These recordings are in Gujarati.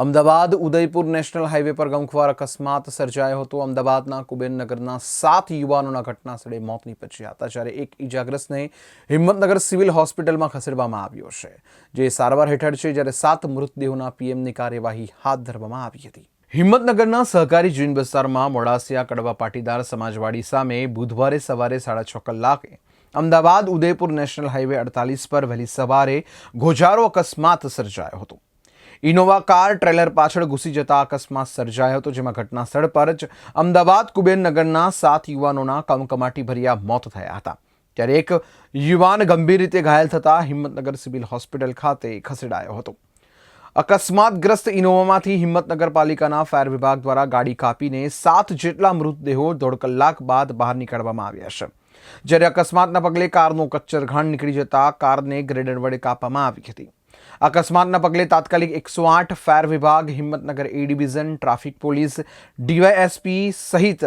અમદાવાદ ઉદયપુર નેશનલ હાઈવે પર ગમખ્વાર અકસ્માત સર્જાયો હતો. અમદાવાદના કુબેરનગરના સાત યુવાનોના ઘટના સ્થળે મોત નીપજ્યા હતા જ્યારે એક ઈજાગ્રસ્તને હિંમતનગર સિવિલ હોસ્પિટલમાં ખસેડવામાં આવ્યો છે, જે સારવાર હેઠળ છે જ્યારે સાત મૃતદેહોના પીએમની કાર્યવાહી હાથ ધરવામાં આવી હતી. હિંમતનગરના સહકારી જીન વિસ્તારમાં મોડાસિયા કડવા પાટીદાર સમાજવાડી સામે બુધવારે સવારે સાડા છ કલાકે અમદાવાદ ઉદયપુર નેશનલ હાઈવે અડતાલીસ પર વહેલી સવારે ગોજારો અકસ્માત સર્જાયો હતો. ઇનોવા કાર ટ્રેલર પાછળ ઘૂસી જતા અકસ્માત સર્જાયો હતો, જેમાં ઘટના સ્થળ પર જ અમદાવાદ કુબેરનગરના સાત યુવાનોના કમકમાટી ભર્યા મોત થયા હતા. ત્યારે એક યુવાન ગંભીર રીતે ઘાયલ થતા હિંમતનગર સિવિલ હોસ્પિટલ ખાતે ખસેડાયો હતો. અકસ્માતગ્રસ્ત ઇનોવામાંથી હિંમતનગર પાલિકાના ફાયર વિભાગ દ્વારા ગાડી કાપીને સાત જેટલા મૃતદેહો દોઢ કલાક બાદ બહાર નીકાળવામાં આવ્યા છે. જ્યારે અકસ્માતના પગલે કારનો કચ્ચરઘાણ નીકળી જતા કારને ગ્રેડર વડે કાપવામાં આવી હતી. અકસ્માતના પગલે તાત્કાલિક એકસો આઠ ફાયર વિભાગ, Himmatnagar A division, traffic police, DYSP સહિત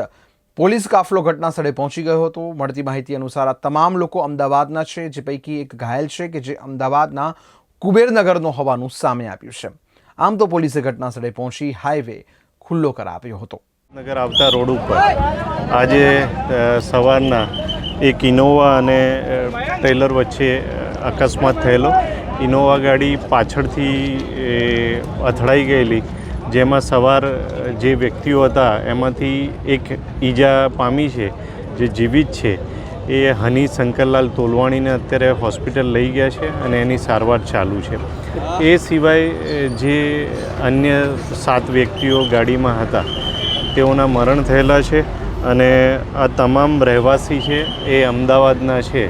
પોલીસ કાફલો ઘટના સ્થળે પહોંચી ગયો હતો. મળતી માહિતી અનુસાર આ તમામ લોકો અમદાવાદના છે, જે પૈકી એક ઘાયલ છે કે જે અમદાવાદના કુબેરનગરનો હોવાનું સામે આવ્યું છે. આમ તો પોલીસે ઘટના સ્થળે પહોંચી હાઈવે ખુલ્લો કરાવ્યો હતો. નગર આવતા રોડ ઉપર આજે સવારના એક ઇનોવા અને ટ્રેલર વચ્ચે અકસ્માત થયેલો. ઇનોવા ગાડી પાછળથી અથડાઈ ગયેલી. જેમાં સવાર જે વ્યક્તિઓ હતા, એમાંથી એક ઈજા પામી છે, જે જીવિત છે, એ હની શંકરલાલ તોલવાણીને અત્યારે હોસ્પિટલ લઈ ગયા છે અને એની સારવાર ચાલુ છે. એ સિવાય જે અન્ય સાત વ્યક્તિઓ ગાડીમાં હતા, તેઓના મરણ થયેલા છે અને આ તમામ રહેવાસી છે, એ અમદાવાદના છે.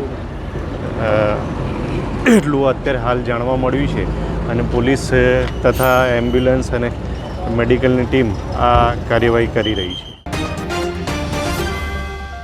એટલું અત્યારે હાલ જાણવા મળ્યું છે. અને પોલીસ, તથા એમ્બ્યુલન્સ અને મેડિકલની ટીમ આ કાર્યવાહી કરી રહી છે.